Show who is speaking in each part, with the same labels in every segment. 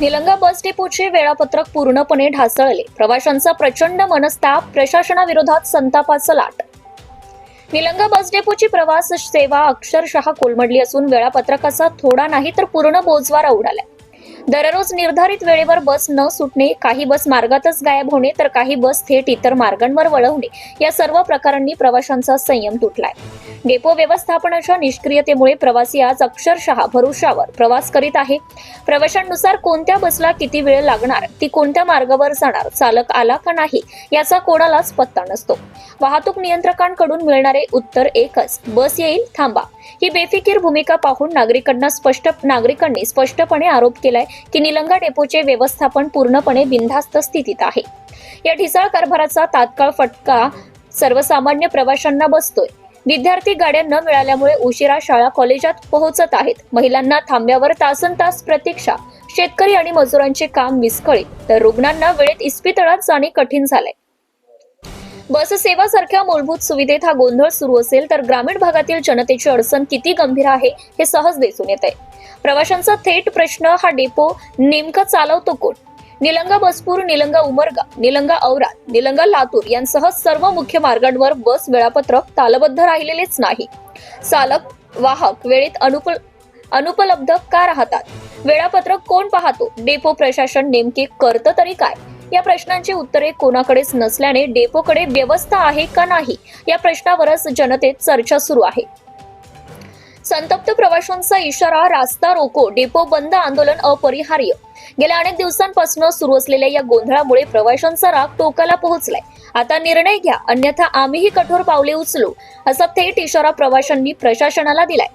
Speaker 1: निलंगा बस डेपोचे वेळापत्रक पूर्णपणे ढासळले. प्रवाशांचा प्रचंड मनस्ताप प्रशासनाविरोधात संतापाचं लाट. निलंगा बस डेपोची प्रवास सेवा अक्षरशः कोलमडली असून वेळापत्रकाचा थोडा नाही तर पूर्ण बोजवारा उडालाय. दररोज निर्धारित वेळेवर बस न सुटणे काही बस मार्गातच गायब होणे तर काही बस थेट इतर मार्गांवर वळवणे या सर्व प्रकारांनी प्रवाशांचा संयम तुटलाय. डेपो व्यवस्थापनाच्या निष्क्रियतेमुळे प्रवासी आज अक्षरशः भरुशावर प्रवास करीत आहे. प्रवाशांनुसार कोणत्या बसला किती वेळ लागणार ती कोणत्या मार्गावर जाणार चालक आला का नाही याचा कोणालाच पत्ता नसतो. वाहतूक नियंत्रकांकडून मिळणारे उत्तर एकच बस येईल थांबा. ही बेफिकीर भूमिका पाहून नागरिकांना स्पष्ट नागरिकांनी स्पष्टपणे आरोप केलाय की निलंगा डेपोचे व्यवस्थापन पूर्णपणे बिनधास्त स्थितीत आहे. या ढिसाळ कारभाराचा तात्काळ फटका सर्वसामान्य प्रवाशांना बसतोय. विद्यार्थी गाड्या न मिळाल्यामुळे उशिरा शाळा कॉलेजात पोहोचत आहेत. महिलांना थांब्यावर तासन तास प्रतीक्षा. शेतकरी आणि मजुरांचे काम विस्कळीत. तर रुग्णांना वेळेत इस्पितळात जाणे कठीण झालंय. बससेवा सारख्या मूलभूत सुविधेत हा गोंधळ सुरू असेल तर ग्रामीण भागातील जनतेची अडचण किती गंभीर आहे हे सहज दिसून येत आहे प्रवाशांचा थेट प्रश्न हा डेपो नेमका चालवतो कोण? निलंगा बसपूर निलंगा उमरगा निलंगा औरा निलंगा लातूर यांसह सर्व मुख्य मार्गांवर बस वेळापत्रक तालबद्ध राहिलेलेच नाही. चालक वाहक वेळेत अनुप अनुपलब्ध का राहतात? वेळापत्रक कोण पाहतो? डेपो प्रशासन नेमके करतं तरी काय? या प्रश्नांची उत्तरे कोणाकडेच नसल्याने डेपोकडे व्यवस्था आहे का नाही या प्रश्नावरच जनतेत चर्चा सुरू आहे. संतप्त प्रवाशांचा इशारा रास्ता रोको डेपो बंद आंदोलन अपरिहार्य. गेल्या अनेक दिवसांपासून सुरू असलेल्या या गोंधळामुळे प्रवाशांचा राग टोकाला पोहोचलाय. आता निर्णय घ्या अन्यथा आम्हीही कठोर पावले उचलू असा थेट इशारा प्रवाशांनी प्रशासनाला दिलाय.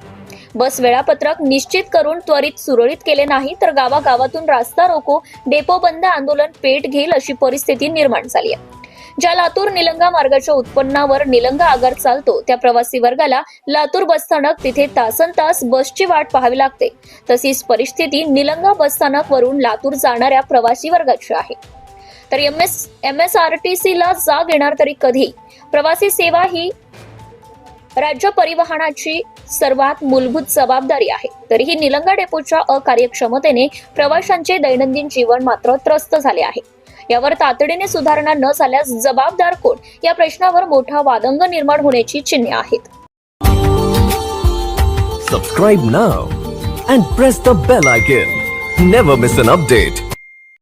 Speaker 1: बस वेळापत्रक निश्चित करून त्वरित सुरळीत केले नाही तर गावागावातून रास्ता रोको डेपो बंद आंदोलन पेट घेईल अशी परिस्थिती निर्माण झाली आहे. ज्या लातूर निलंगा मार्गाच्या उत्पन्नावर निलंगा आगार चालतो त्या प्रवासी वर्गाला लातूर बसस्थानक तिथे तासन तास बसची वाट पाहावी लागते. तशीच परिस्थिती निलंगा बसस्थानक वरून लातूर जाणाऱ्या प्रवासी वर्गाची आहे. तर M S M S R T C ला जाग येणार तरी कधी? प्रवासी सेवा ही राज्य परिवहनाची सर्वात मूलभूत जबाबदारी आहे. तरीही निलंगा डेपोच्या अकार्यक्षमतेने प्रवाशांचे दैनंदिन जीवन मात्र त्रस्त झाले आहे. यावर तातडीने सुधारणा न झाल्यास जबाबदार कोण? या प्रश्नावर मोठा वादंग निर्माण होण्याची चिन्हे आहेत.
Speaker 2: Subscribe now and press the bell icon never miss an update